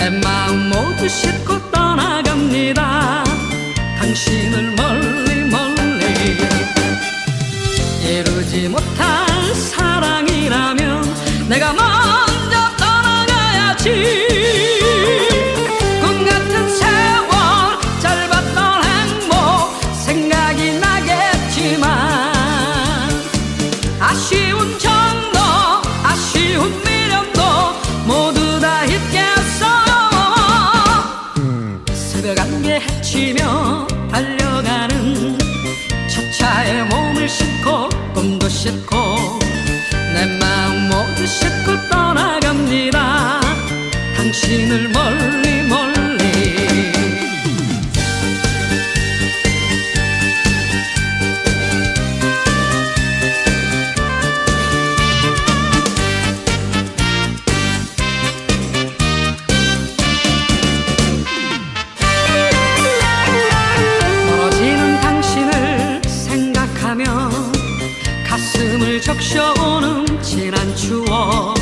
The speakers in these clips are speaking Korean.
애 마음 모두 싣고 떠나갑니다 당신을 멀리 멀리 이루지 못할 사랑이라면 내가 먼저 떠나가야지 아쉬운 점. 적셔오는 지난 추억.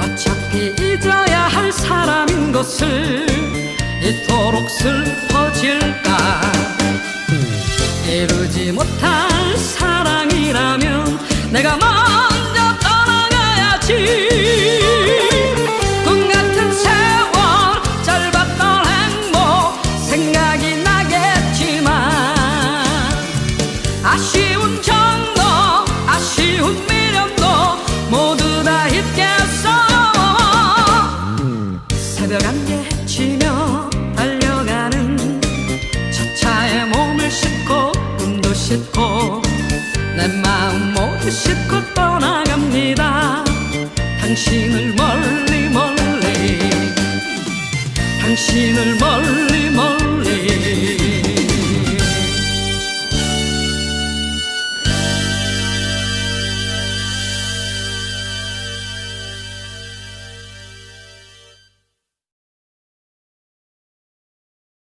어차피 잊어야 할 사람인 것을 이토록 슬퍼질까. 이루지 못할 사랑이라면 내가 먼저 떠나가야지. 마음 모두 싣고 떠나갑니다. 당신을 멀리 멀리 당신을 멀리